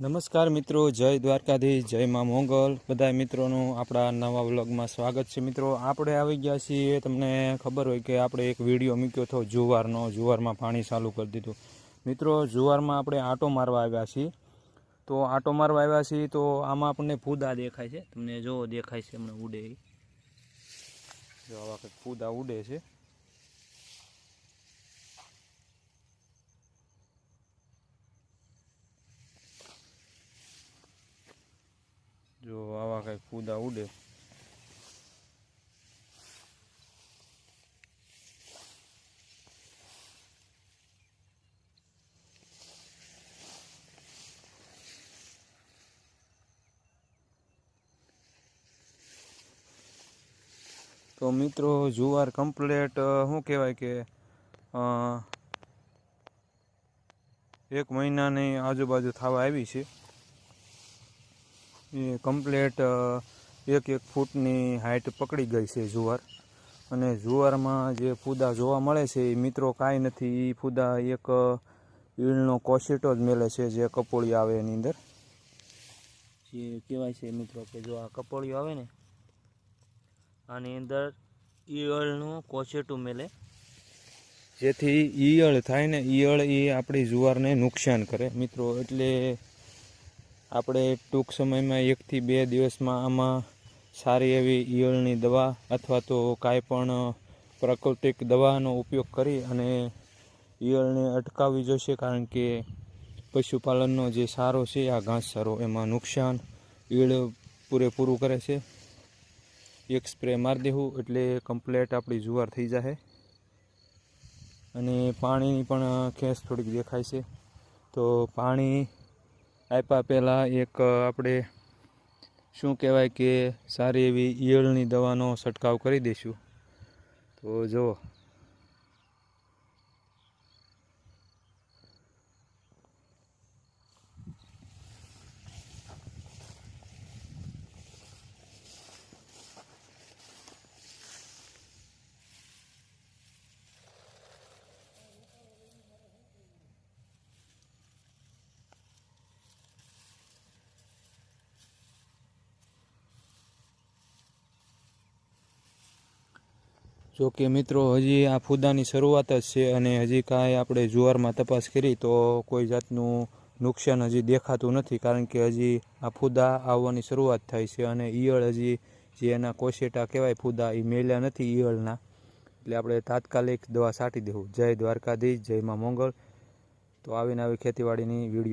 નમસ્કાર મિત્રો, જય દ્વારકાધીશ, જય મા મોંગલ. બધા મિત્રોનું આપણા નવા વ્લોગમાં સ્વાગત છે. મિત્રો, આપણે આવી ગયા છીએ. તમને ખબર હોય કે આપણે એક વીડિયો મૂક્યો હતો, જુવારનો. જુવારમાં પાણી ચાલુ કરી દીધું. મિત્રો, જુવારમાં આપણે આટો મારવા આવ્યા છીએ. તો આટો મારવા આવ્યા છીએ, તો આમાં આપણને ફૂદા દેખાય છે. તમને જો દેખાય છે હમણાં ઉડે. જો આવા કંઈક ફૂદા ઉડે છે. જો આવા કંઈ ફૂદા ઉડે. તો મિત્રો, જુવાર કમ્પ્લેટ શું કહેવાય કે એક મહિનાની આજુબાજુ થવા આવી છે. એ કમ્પ્લેટ એક એક ફૂટની હાઇટ પકડી ગઈ છે જુવાર. અને જુવારમાં જે ફૂદા જોવા મળે છે, એ મિત્રો કાંઈ નથી એ ફૂદા એક ઈળનો કોશેટો જ મેલે છે જે કપોળી આવે એની અંદર. જે કહેવાય છે મિત્રો કે જો આ કપોળીઓ આવે ને, આની અંદર ઈયળનું કોચેટું મેલે. જેથી ઈયળ થાય ને ઈયળ એ આપણી જુવારને નુકસાન કરે. મિત્રો, એટલે આપણે ટૂંક સમયમાં એકથી બે દિવસમાં આમાં સારી એવી ઈયળની દવા અથવા તો કાંઈ પણ પ્રાકૃતિક દવાનો ઉપયોગ કરી અને ઈયળને અટકાવવી જોઈશે કારણ કે પશુપાલનનો જે સારો છે, આ ઘાસચારો એમાં નુકસાન, ઈયળ પૂરેપૂરું કરે છે. એક સ્પ્રે મારી દેવું એટલે કમ્પ્લેટ આપણી જુવાર થઈ જશે અને પાણીની પણ ખેંચ થોડીક દેખાય છે. તો પાણી આપ્યા પહેલાં એક આપણે શું કહેવાય કે સારી એવી ઈયળની દવાનો છંટકાવ કરી દઈશું. તો જુઓ. જો કે મિત્રો, હજી આ ફૂદાની શરૂઆત જ છે અને હજી કાંઈ આપણે જુવારમાં તપાસ કરી તો કોઈ જાતનું નુકસાન હજી દેખાતું નથી, કારણ કે હજી આ ફૂદા આવવાની શરૂઆત થાય છે અને ઈયળ હજી જે એના કોશેટા કહેવાય ફૂદા એ મેલ્યા નથી ઈયળના. એટલે આપણે તાત્કાલિક દવા છાંટી દેવું. જય દ્વારકાધીશ, જય માં મોંગલ તો આવીને આવી ખેતીવાડીની વીડિયો